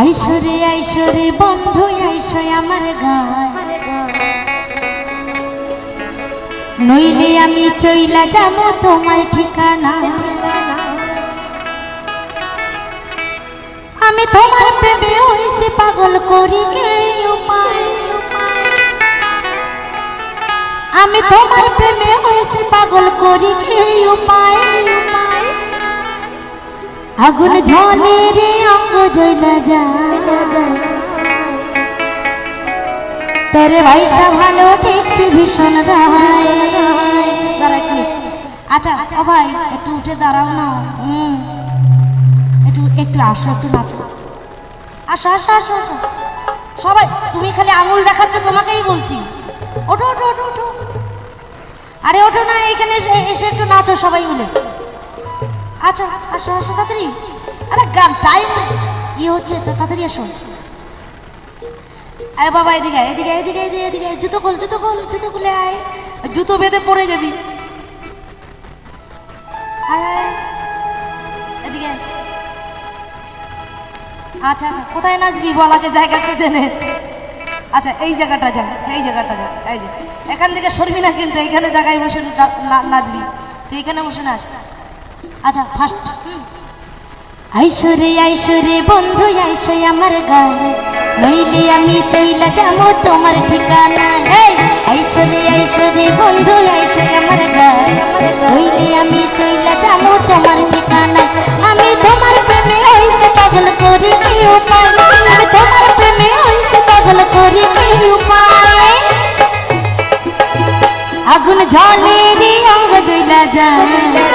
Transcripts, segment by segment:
আইসরে আইসরে, বন্ধু আইসো আমার গায় নইলে আমি চইলা যাব তোমার ঠিকানা। আমি তোমার প্রেমে হইছি পাগল করি উপায়? আমি তোমার প্রেমে হইছি পাগল করি উপায়? আগুন ঝলে রে অঙ্গ জইলা যায় তোরে ভাইসা ভালো দেখছি ভীষণ একটু। আচ্ছা ও ভাই একটু উঠে দাঁড়াও না। হুম। একটু একটু আসো একটু নাচো। আসো আসো আসো আসো। সবাই তুমি খালি আঙুল দেখাচ্ছ তোমাকেই বলছি। ওঠো ওঠো ওঠো ওঠো। আরে ওঠো না এখানে এসে- এসে একটু নাচো সবাই মিলে। আচ্ছা আসো আসো, তাড়াতাড়ি। আরে, গান টাইম ই হচ্ছে, তা- তাড়াতাড়ি আসো। আয় বাবা, এদিকে এদিকে এদিকে এদিকে এদিকে জুতো খোল জুতো খোল, জুতো খুলে আয়। জুতো বেঁধে পড়ে যাবি। এদিকে আচ্ছা আচ্ছা কোথায় নাচবি? বল আগে জায়গাটা জেনে আচ্ছা এই জায়গাটা যা, এই জায়গাটা যা, এই যে। এখান থেকে সরবি না কিন্তু এখানে জায়গায় বসে নাচবি। তুই এখানে বসে নাচ। আচ্ছা ফার্স্ট আইসরে আইসরে বন্ধু, আইসে আমার গায়ে। নইলে আমি চইলা যাব তোমার ঠিকানা এই আইসরে আইসরে বন্ধু, আইসে আমার গায়ে। নইলে আমি চইলা যাব তোমার ঠিকানা আমি তোমার প্রেমে হইছে পাগল করি কি উপায়। আমি তোমার প্রেমে হইছে পাগল করি কি উপায়। আগুন ঝলে রে, অঙ্গ জইলা যায়।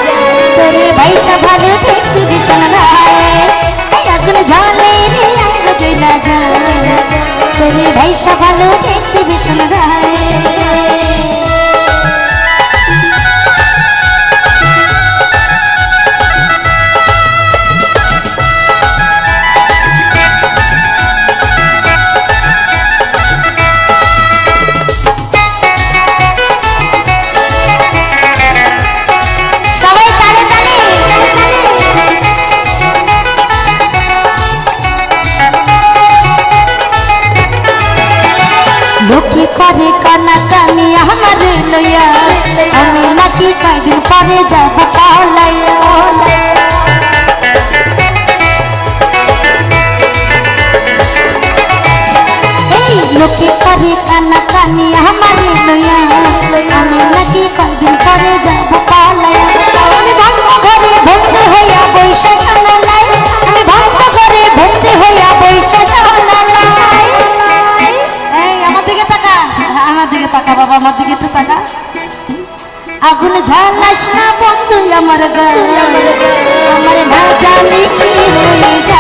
পয়সা ভালো ঠেকছি ভীষণ রায় আগুন রে আলো জইলা যায় তোরে পয়সা ভালো ঠেকছি ভীষণ রায় করে কানা কানি আমার লইয়া আমি নাকি কয়দিন পারে যাব পালাইয়া আমার গায়ে আমার না জানি কি হয়ে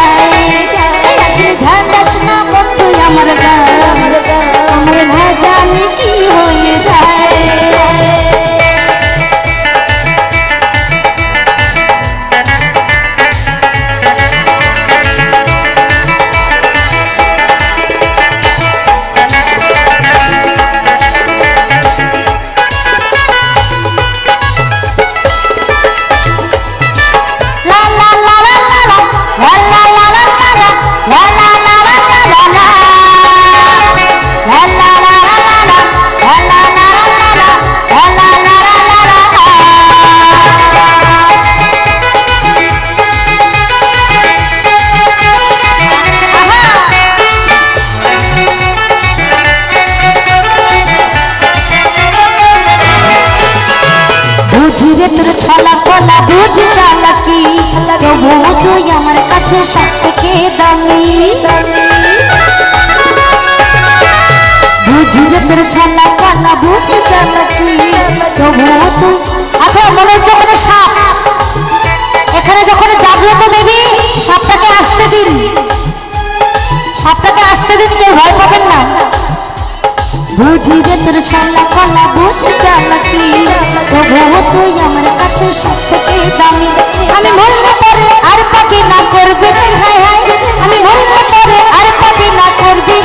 বুঝ চালাকি। তবু তুই আমার কাছে সব থেকে দামি বুঝিরে তোর ছলা কলা বুঝ চালাকি। তবু তুই আচ্ছা মনে হচ্ছে ওখানে সাপ। এখানে যখন জাগ্রত দেবী, সাপটাকে আসতে দিন। সাপটাকে আসতে দিন, কেউ ভয় পাবেন না। বুঝি রে তোর শালা কালা, বুঝি চালাকি তবুও তুই আমার কাছে সব থেকে দামি। আমি মরলে পরে আর পাখি না করবে? হায় হায় আমি মরলে পরে আর পাখি না করবে?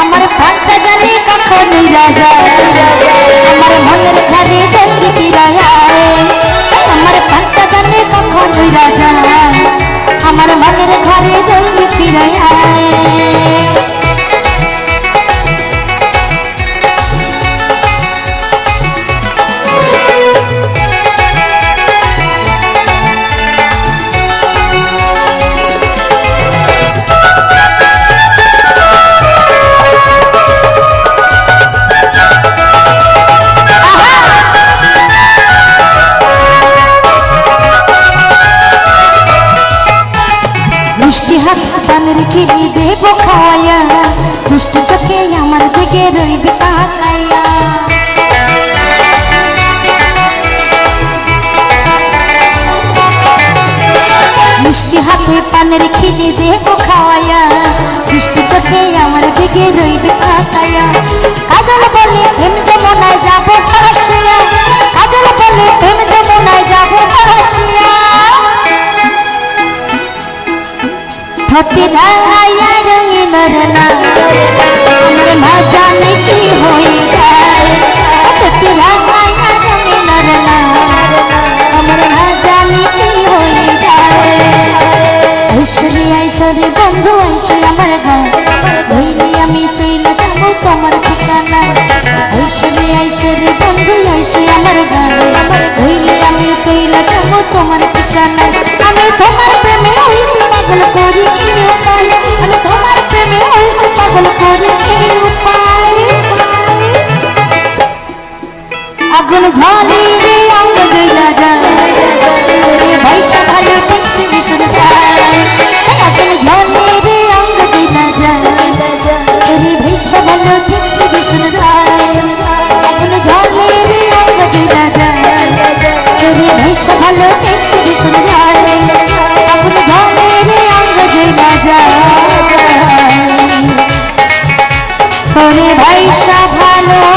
আমার প্রাণটা জানি কখন রাজা আমার মনের ঘরে যদি ফিরায়। আমার প্রাণটা জানি কখন রাজা আমার মনের ঘরে যদি ফিরায়। খিলি দেব খায়া দুষ্ট চোখে আমার দিকে রইবে তাকায়া মিষ্টি হাতে পানের খিলি দেব খায়া দুষ্ট চোখে আমার দিকে রইবে ভালোবাসা ভালো